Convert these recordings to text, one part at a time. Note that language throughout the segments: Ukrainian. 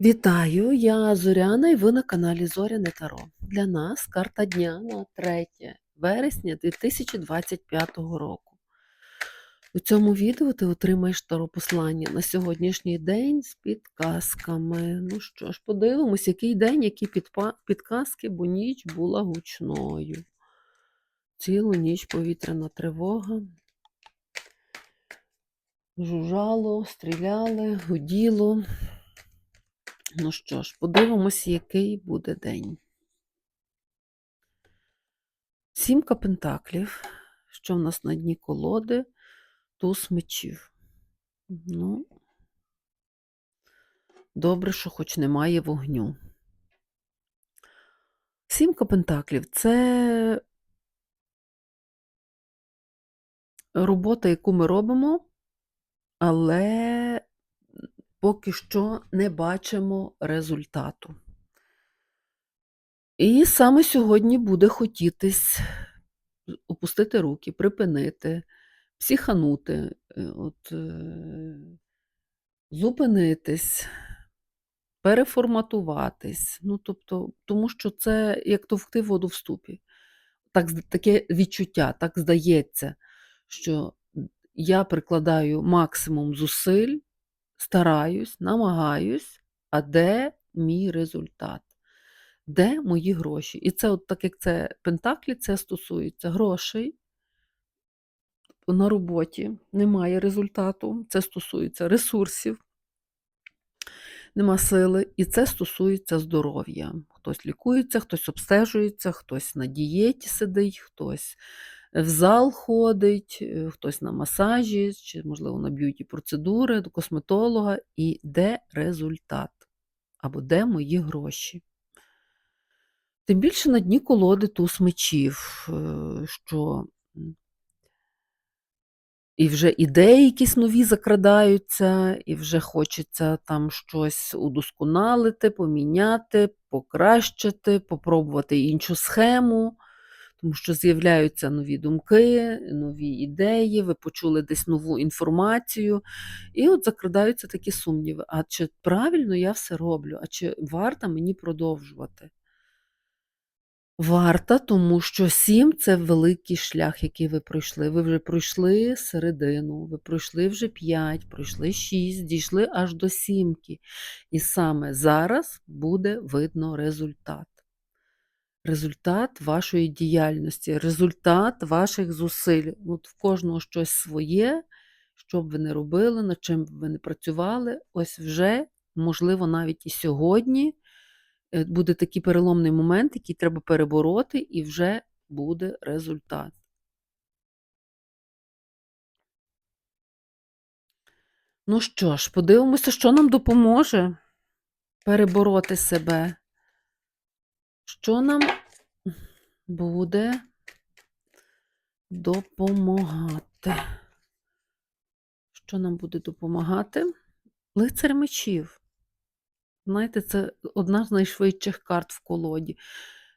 Вітаю, я Зоряна і ви на каналі Зоряне Таро. Для нас карта дня на 3 вересня 2025 року. У цьому відео ти отримаєш таро послання на сьогоднішній день з підказками. Ну що ж, подивимось, який день, які підказки, бо ніч була гучною. Цілу ніч повітряна тривога. Жужжало, стріляли, гуділо. Ну що ж, подивимось, який буде день. Сімка пентаклів, що в нас на дні колоди, туз мечів. Ну, добре, що хоч немає вогню. Сімка пентаклів це робота, яку ми робимо, але поки що не бачимо результату. І саме сьогодні буде хотітись опустити руки, припинити, психанути, е, от, е, зупинитись, переформатуватись. Ну, тобто, тому що це як товкти воду в ступі. Так, таке відчуття, так здається, що я прикладаю максимум зусиль, стараюсь, намагаюсь, а де мій результат? Де мої гроші? І це, от так як це Пентаклі, це стосується грошей. На роботі немає результату, це стосується ресурсів, нема сили, і це стосується здоров'я. Хтось лікується, хтось обстежується, хтось на дієті сидить, хтось в зал ходить, е, хтось на масажі, чи, можливо, на б'юті процедури, до косметолога. І де результат? Або де мої гроші? Тим більше на дні колоди туз мечів, е, що і вже ідеї якісь нові закрадаються, і вже хочеться там щось удосконалити, поміняти, покращити, попробувати іншу схему, тому що з'являються нові думки, нові ідеї, ви почули десь нову інформацію, і от закрадаються такі сумніви. А чи правильно я все роблю? А чи варто мені продовжувати? Варта, тому що 7 це великий шлях, який ви пройшли. Ви вже пройшли середину, ви пройшли вже 5, пройшли 6, дійшли аж до сімки. І саме зараз буде видно результат. Результат вашої діяльності, результат ваших зусиль. От в кожного щось своє, що б ви не робили, над чим б ви не працювали, ось вже, можливо, навіть і сьогодні е, буде такий переломний момент, який треба перебороти, і вже буде результат. Ну що ж, подивимося, що нам допоможе перебороти себе. Що нам буде допомагати? Що нам буде допомагати? Лицар мечів. Знаєте, це одна з найшвидших карт в колоді.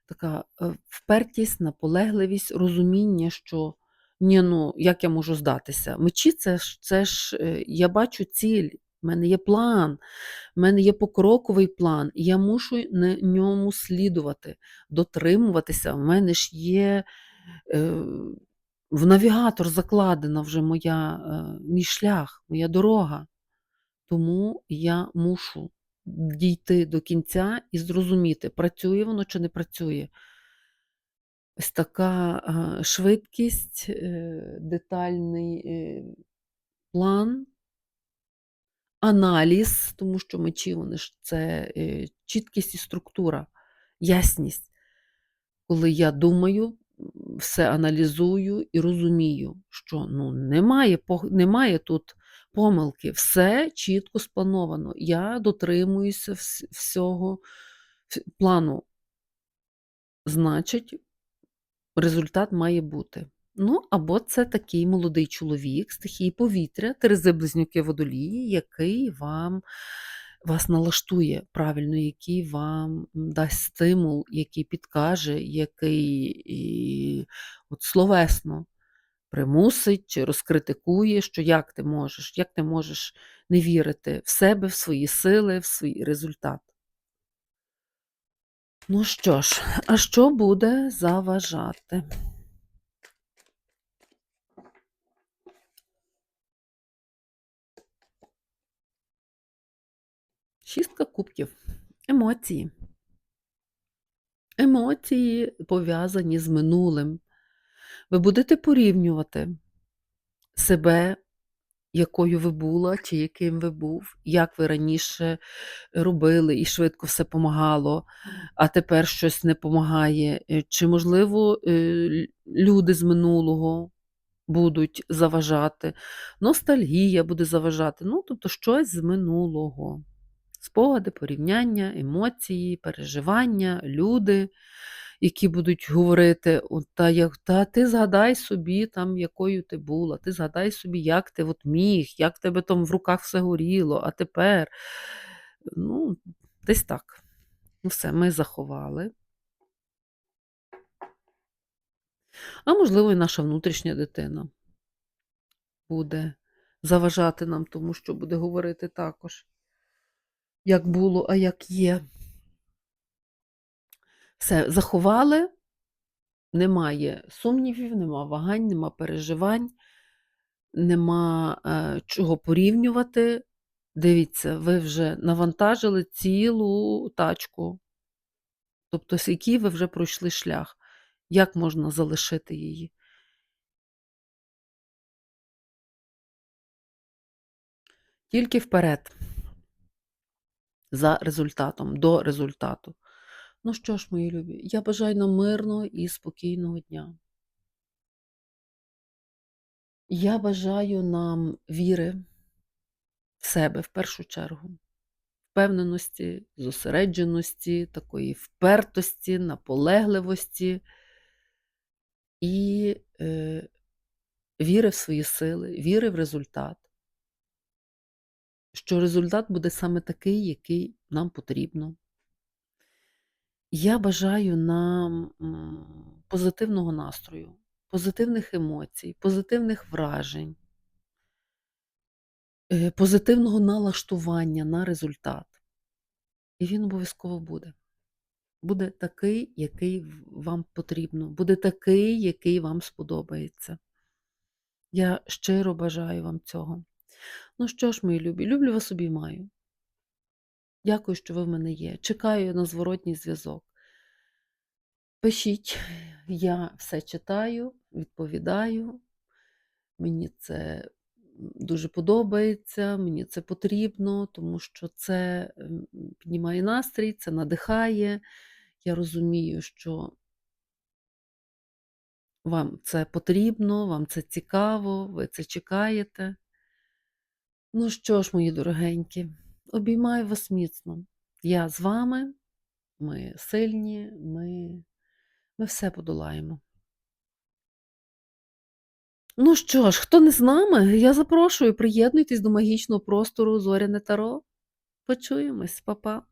Така е, впертість, наполегливість, розуміння, що ні, ну, як я можу здатися? Мечі це це ж е, я бачу ціль, в мене є план, в мене є покроковий план, і я мушу на ньому слідувати, дотримуватися. В мене ж є е, в навігатор закладена вже моя, е, мій шлях, моя дорога. Тому я мушу дійти до кінця і зрозуміти, працює воно чи не працює. Ось така а, швидкість, е, детальний е, план, аналіз, тому що мечі вони ж це е, чіткість і структура, ясність. Коли я думаю, все аналізую і розумію, що ну, немає, немає тут помилки, все чітко сплановано. Я дотримуюся вс- всього вс- плану. Значить, результат має бути. Ну, або це такий молодий чоловік, стихії повітря, Терези близнюки водолії, який вам вас налаштує правильно, який вам дасть стимул, який підкаже, який і, от словесно примусить чи розкритикує, що як ти можеш, як ти можеш не вірити в себе, в свої сили, в свій результат. Ну що ж, а що буде заважати? Шістка кубків. Емоції. Емоції пов'язані з минулим. Ви будете порівнювати себе, якою ви була, чи яким ви був, як ви раніше робили і швидко все помагало, а тепер щось не помагає. Е, Чи, можливо, е, люди з минулого будуть заважати, ностальгія буде заважати, ну, тобто щось з минулого. Спогади, порівняння, емоції, переживання, люди, які будуть говорити, та, як, та ти згадай собі, там, якою ти була, ти згадай собі, як ти от міг, як тебе там в руках все горіло, а тепер. Ну, десь так. Ну, все, ми заховали. А можливо, і наша внутрішня дитина буде заважати нам, тому що буде говорити також, як було, а як є. Все, заховали, немає сумнівів, нема вагань, нема переживань, нема е, чого порівнювати. Дивіться, ви вже навантажили цілу тачку. Тобто, з який ви вже пройшли шлях. Як можна залишити її? Тільки вперед, за результатом, до результату. Ну що ж, мої любі, я бажаю нам мирного і спокійного дня. Я бажаю нам віри в себе в першу чергу, впевненості, зосередженості, такої впертості, наполегливості і е, віри в свої сили, віри в результат. Що результат буде саме такий, який нам потрібно. Я бажаю нам позитивного настрою, позитивних емоцій, позитивних вражень, е, позитивного налаштування на результат. І він обов'язково буде. Буде такий, який вам потрібно, буде такий, який вам сподобається. Я щиро бажаю вам цього. Ну що ж, мої любі, люблю вас обіймаю. Дякую, що ви в мене є. Чекаю на зворотній зв'язок. Пишіть, я все читаю, відповідаю. Мені це дуже подобається, мені це потрібно, тому що це піднімає настрій, це надихає. Я розумію, що вам це потрібно, вам це цікаво, ви це чекаєте. Ну що ж, мої дорогенькі, обіймаю вас міцно. Я з вами, ми сильні, ми, ми все подолаємо. Ну що ж, хто не з нами, я запрошую, приєднуйтесь до магічного простору Зоряне Таро. Почуємось, па-па.